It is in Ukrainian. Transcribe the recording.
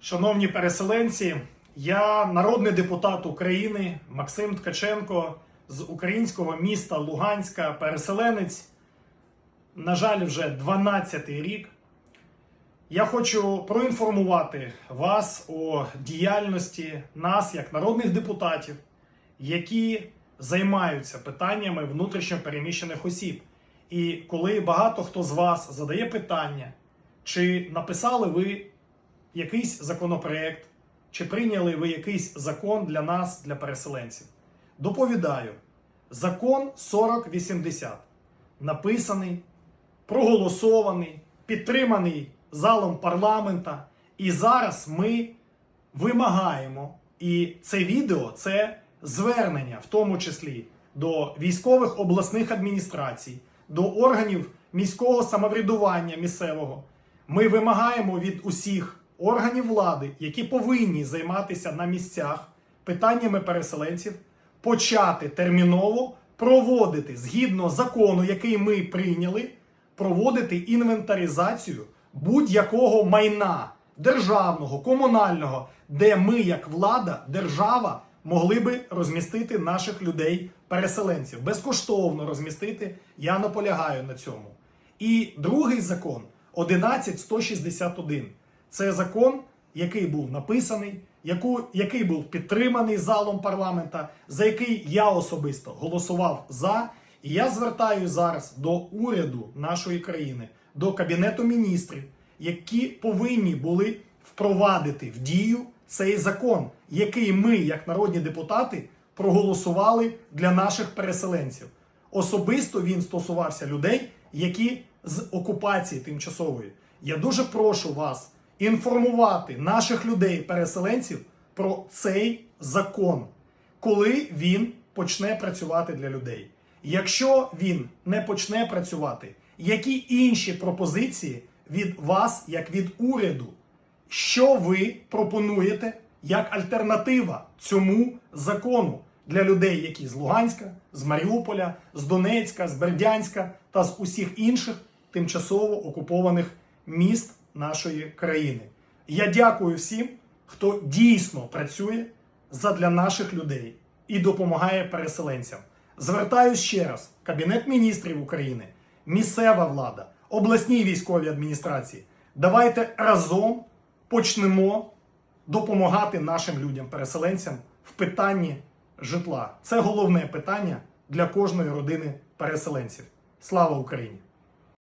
Шановні переселенці, я народний депутат України Максим Ткаченко з українського міста Луганська, переселенець. На жаль, вже 12-й рік. Я хочу проінформувати вас о діяльності нас, як народних депутатів, які займаються питаннями внутрішньо переміщених осіб. І коли багато хто з вас задає питання, чи написали ви якийсь законопроект, чи прийняли ви якийсь закон для нас, для переселенців. Доповідаю, закон 4080 написаний, проголосований, підтриманий залом парламента. І зараз ми вимагаємо, і це відео це звернення, в тому числі до військових обласних адміністрацій, до органів міського самоврядування місцевого. Ми вимагаємо від усіх органів влади, які повинні займатися на місцях питаннями переселенців, почати терміново проводити згідно закону, який ми прийняли, проводити інвентаризацію будь-якого майна державного, комунального, де ми, як влада, держава, могли би розмістити наших людей, переселенців, безкоштовно розмістити. Я наполягаю на цьому. І другий закон 11161. Це закон, який був написаний, яку, який був підтриманий залом парламента, за який я особисто голосував за. І я звертаю зараз до уряду нашої країни, до кабінету міністрів, які повинні були впровадити в дію цей закон, який ми, як народні депутати, проголосували для наших переселенців. Особисто він стосувався людей, які з окупації тимчасової. Я дуже прошу вас інформувати наших людей, переселенців, про цей закон, коли він почне працювати для людей. Якщо він не почне працювати, які інші пропозиції від вас, як від уряду, що ви пропонуєте як альтернатива цьому закону для людей, які з Луганська, з Маріуполя, з Донецька, з Бердянська та з усіх інших тимчасово окупованих міст нашої країни. Я дякую всім, хто дійсно працює задля наших людей і допомагає переселенцям. Звертаюсь ще раз: Кабінет міністрів України, місцева влада, обласні військові адміністрації. Давайте разом почнемо допомагати нашим людям-переселенцям в питанні житла. Це головне питання для кожної родини переселенців. Слава Україні!